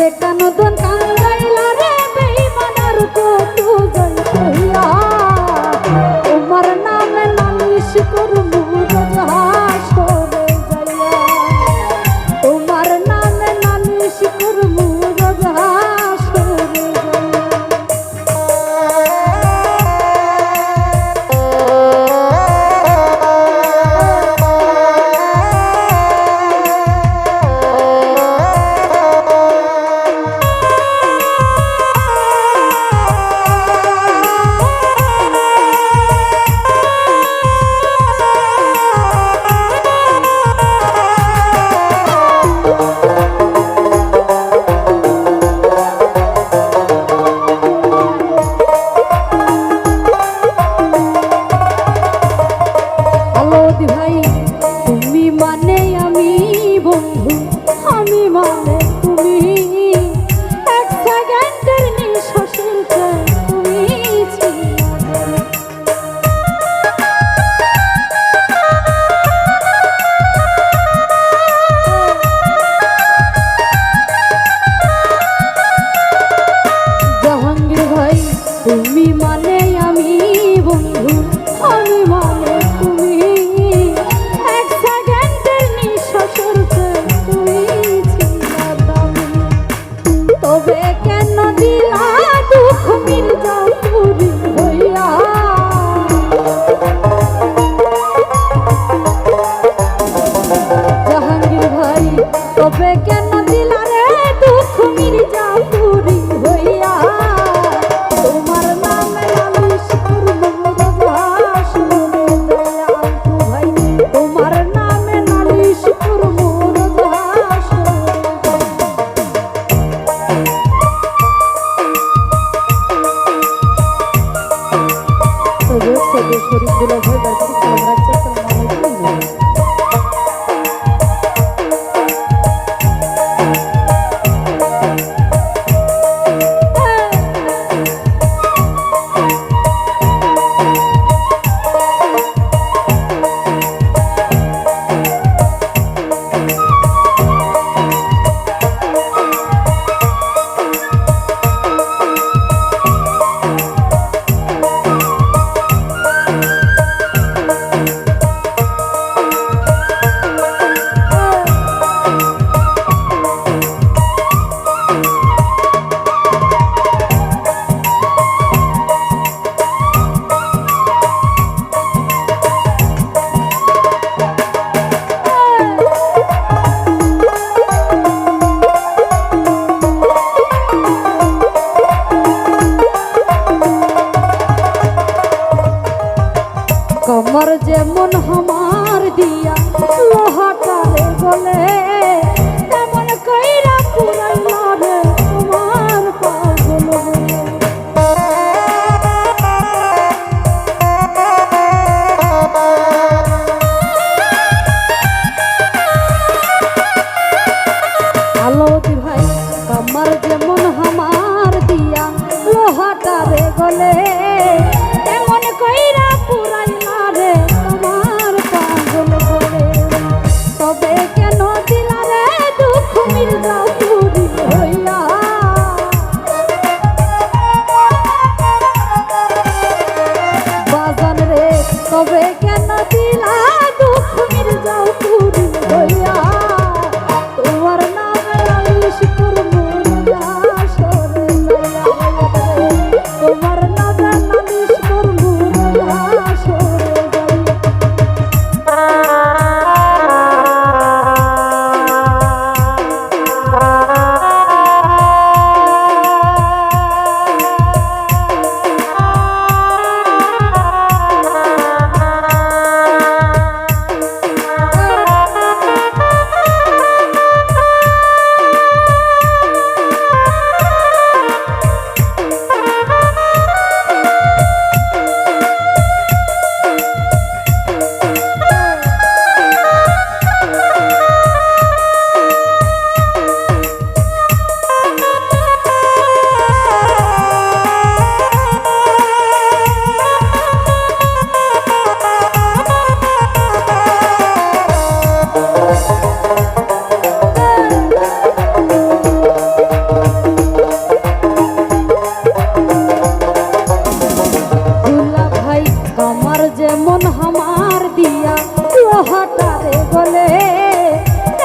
বেটা নতুন light. তবে কেন দিলা দুঃখ মিল দুলা ভাই দাঁড়িয়ে যেমন হমা বলে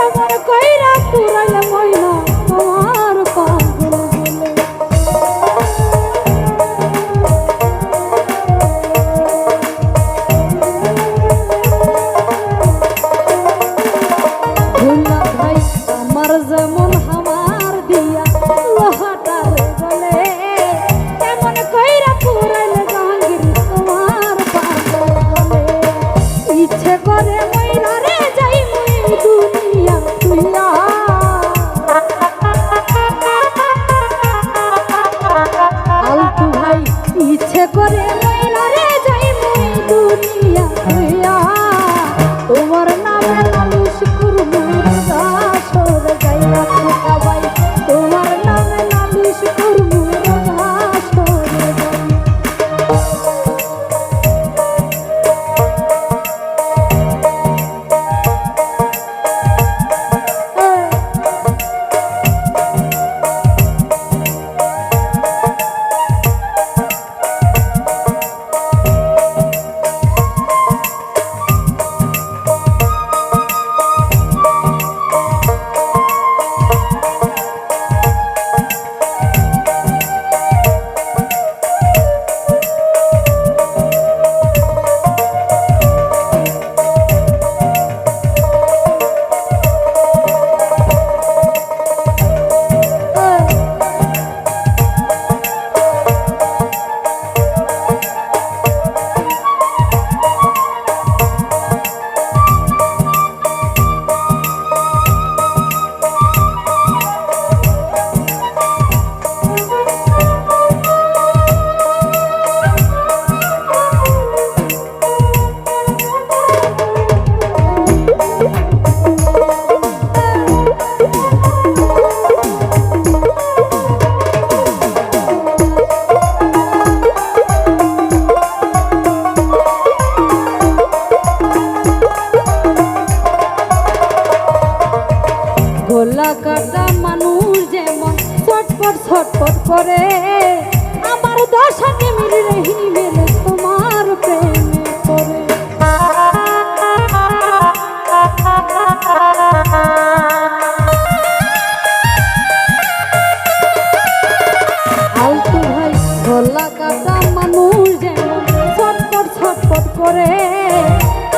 আমার কইরা পুরাইলা ময়না আমার আমার যেমন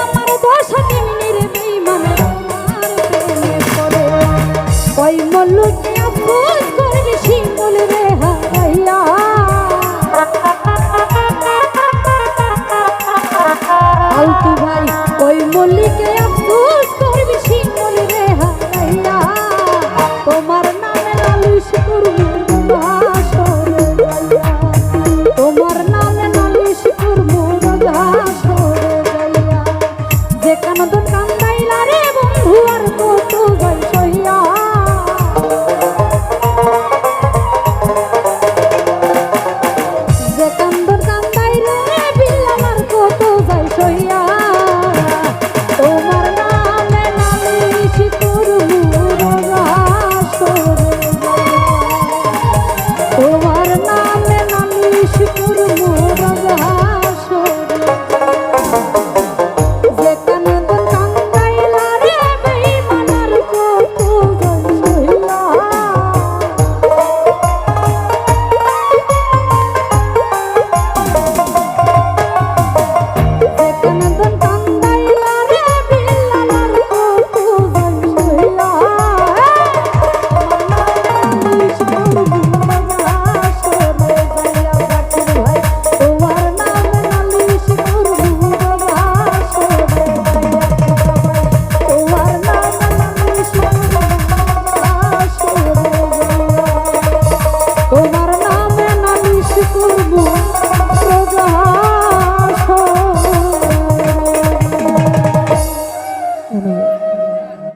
আমার দোষ কেমনে